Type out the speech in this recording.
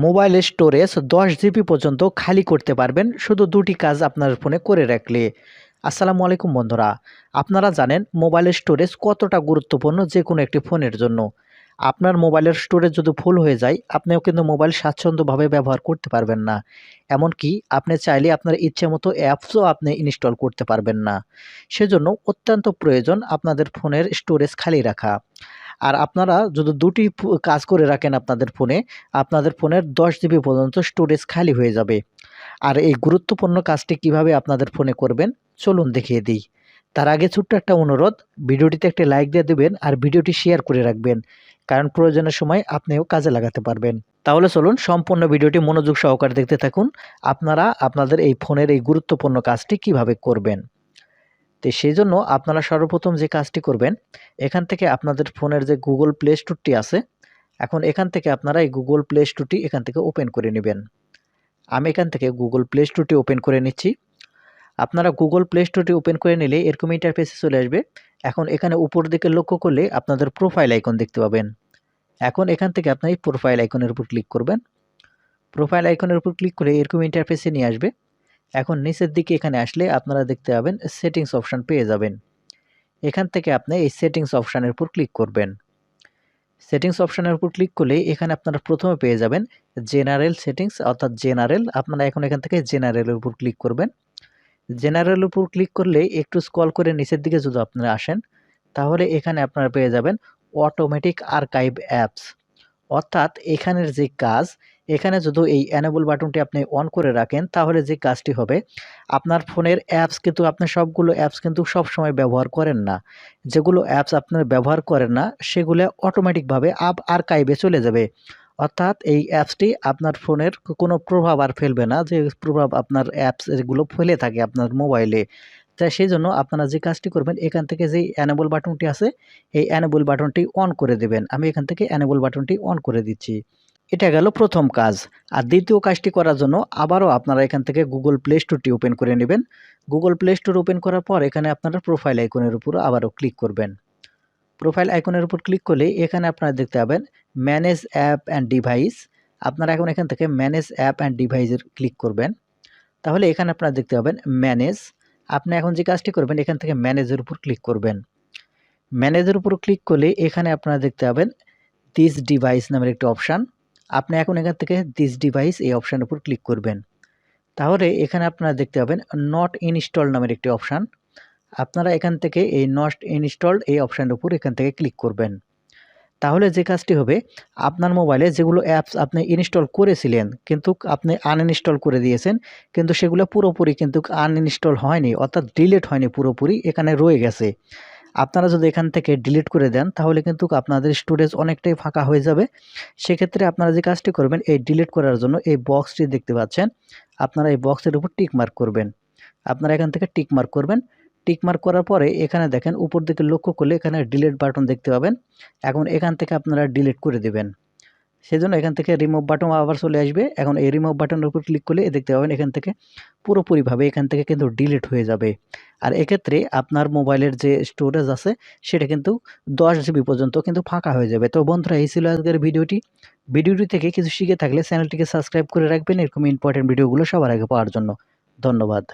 মোবাইলের স্টোরেজ দশ জিবি পর্যন্ত খালি করতে পারবেন, শুধু দুটি কাজ আপনার ফোনে করে রাখলে। আসসালামু আলাইকুম বন্ধুরা, আপনারা জানেন মোবাইলের স্টোরেজ কতটা গুরুত্বপূর্ণ যে কোনো একটি ফোনের জন্য। আপনার মোবাইলের স্টোরেজ যদি ফুল হয়ে যায়, আপনিও কিন্তু মোবাইল স্বাচ্ছন্দ্যভাবে ব্যবহার করতে পারবেন না। এমনকি আপনি চাইলে আপনার ইচ্ছে মতো অ্যাপসও আপনি ইনস্টল করতে পারবেন না। সেজন্য অত্যন্ত প্রয়োজন আপনাদের ফোনের স্টোরেজ খালি রাখা। আর আপনারা যদি দুটি কাজ করে রাখেন আপনাদের ফোনে, আপনাদের ফোনের দশ জিবি পর্যন্ত স্টোরেজ খালি হয়ে যাবে। আর এই গুরুত্বপূর্ণ কাজটি কীভাবে আপনাদের ফোনে করবেন, চলুন দেখিয়ে দিই। তার আগে ছোট্ট একটা অনুরোধ, ভিডিওটিতে একটি লাইক দিয়ে দেবেন আর ভিডিওটি শেয়ার করে রাখবেন, কারণ প্রয়োজনের সময় আপনিও কাজে লাগাতে পারবেন। তাহলে চলুন সম্পূর্ণ ভিডিওটি মনোযোগ সহকারে দেখতে থাকুন, আপনারা আপনাদের এই ফোনের এই গুরুত্বপূর্ণ কাজটি কীভাবে করবেন। তো সেই জন্য আপনারা সর্বপ্রথম যে কাজটি করবেন, এখান থেকে আপনাদের ফোনের যে গুগল প্লে স্টোরটি আছে, এখন এখান থেকে আপনারা এই গুগল প্লে স্টোরটি এখান থেকে ওপেন করে নেবেন। আমি এখান থেকে গুগল প্লে স্টোরটি ওপেন করে নিচ্ছি। আপনারা গুগল প্লে স্টোরটি ওপেন করে নিলে এরকম ইন্টারফেসে চলে আসবে। এখন এখানে উপর দিকে লক্ষ্য করলে আপনাদের প্রোফাইল আইকন দেখতে পাবেন। এখন এখান থেকে আপনার এই প্রোফাইল আইকনের উপর ক্লিক করবেন। প্রোফাইল আইকনের উপর ক্লিক করে এরকম ইন্টারফেসে নিয়ে আসবে। এখন নিচের দিকে এখানে আসলে আপনারা দেখতে পাবেন সেটিংস অপশান পেয়ে যাবেন। এখান থেকে আপনি এই সেটিংস অপশানের উপর ক্লিক করবেন। সেটিংস অপশানের উপর ক্লিক করলে এখানে আপনারা প্রথমে পেয়ে যাবেন জেনারেল সেটিংস অর্থাৎ জেনারেল আপনারা এখন এখান থেকে জেনারেলের উপর ক্লিক করবেন। জেনারেলের উপর ক্লিক করলে একটু স্কল করে নিচের দিকে যদি আপনারা আসেন, তাহলে এখানে আপনারা পেয়ে যাবেন অটোমেটিক আর্কাইভ অ্যাপস অর্থাৎ এখানের যে কাজ, এখানে যদি এই অ্যানেবল বাটনটি আপনি অন করে রাখেন, তাহলে যে কাজটি হবে, আপনার ফোনের অ্যাপস কিন্তু, আপনি সবগুলো অ্যাপস কিন্তু সব সময় ব্যবহার করেন না। যেগুলো অ্যাপস আপনার ব্যবহার করেন না, সেগুলো অটোমেটিকভাবে আপ আর্কাইভে চলে যাবে। অর্থাৎ এই অ্যাপসটি আপনার ফোনের কোনো প্রভাব আর ফেলবে না, যে প্রভাব আপনার অ্যাপস এগুলো ফেলে থাকে আপনার মোবাইলে তাই সেই জন্য আপনারা যে কাজটি করবেন, এখান থেকে যে অ্যানেবল বাটনটি আছে, এই অ্যানেবল বাটনটি অন করে দেবেন। আমি এখান থেকে অ্যানেবল বাটনটি অন করে দিচ্ছি। এটা গেল প্রথম কাজ। আর দ্বিতীয় কাজটি করার জন্য আবারও আপনারা এখান থেকে গুগল প্লে স্টোরটি ওপেন করে নেবেন। গুগল প্লে স্টোর ওপেন করার পর এখানে আপনারা প্রোফাইল আইকনের উপর আবারও ক্লিক করবেন। প্রোফাইল আইকনের উপর ক্লিক করলে এখানে আপনারা দেখতে পাবেন ম্যানেজ অ্যাপ অ্যান্ড ডিভাইস আপনারা এখন এখান থেকে ম্যানেজ অ্যাপ অ্যান্ড ডিভাইসের ক্লিক করবেন। তাহলে এখানে আপনারা দেখতে পাবেন ম্যানেজ আপনি এখন যে কাজটি করবেন, এখান থেকে ম্যানেজের উপর ক্লিক করবেন। ম্যানেজের উপর ক্লিক করলে এখানে আপনারা দেখতে পাবেন দিস ডিভাইস নামের একটি অপশান আপনি এখন এখান থেকে দিস ডিভাইস এই অপশানের উপর ক্লিক করবেন। তাহলে এখানে আপনারা দেখতে পাবেন নট ইনস্টল নামের একটি অপশান আপনারা এখান থেকে এই নট ইনস্টলড এই অপশানের উপর এখান থেকে ক্লিক করবেন। তাহলে যে কাজটি হবে, আপনার মোবাইলে যেগুলো অ্যাপস আপনি ইনস্টল করেছিলেন কিন্তু আপনি আনইনস্টল করে দিয়েছেন, কিন্তু সেগুলো পুরোপুরি কিন্তু আনইনস্টল হয়নি, অর্থাৎ ডিলিট হয়নি পুরোপুরি, এখানে রয়ে গেছে। আপনারা যদি এখান থেকে ডিলিট করে দেন, তাহলে কিন্তু আপনাদের স্টোরেজ অনেকটাই ফাঁকা হয়ে যাবে। সেক্ষেত্রে আপনারা যে কাজটি করবেন, এই ডিলিট করার জন্য এই বক্সটি দেখতে পাচ্ছেন, আপনারা এই বক্সের উপর টিক মার্ক করবেন। আপনারা এখান থেকে টিক মার্ক করবেন টিক মার্ক করার পরে এখানে দেখেন, উপর দিকে লক্ষ্য করলে এখানে ডিলিট বাটন দেখতে পাবেন। এখন এখান থেকে আপনারা ডিলিট করে দেবেন। সেজন্য এখান থেকে রিমুভ বাটন আবার চলে আসবে। এখন এই রিমুভ বাটনের উপর ক্লিক করলে দেখতে পাবেন এখান থেকে পুরোপুরিভাবে এখান থেকে কিন্তু ডিলিট হয়ে যাবে। আর এক্ষেত্রে আপনার মোবাইলের যে স্টোরেজ আছে, সেটা কিন্তু দশ জিবি পর্যন্ত কিন্তু ফাঁকা হয়ে যাবে। তো বন্ধুরা, এই ছিল আজকের ভিডিওটি। ভিডিওটি থেকে কিছু শিখে থাকলে চ্যানেলটিকে সাবস্ক্রাইব করে রাখবেন। এরকম ইম্পর্টেন্ট ভিডিওগুলো সবার আগে পাওয়ার জন্য। ধন্যবাদ।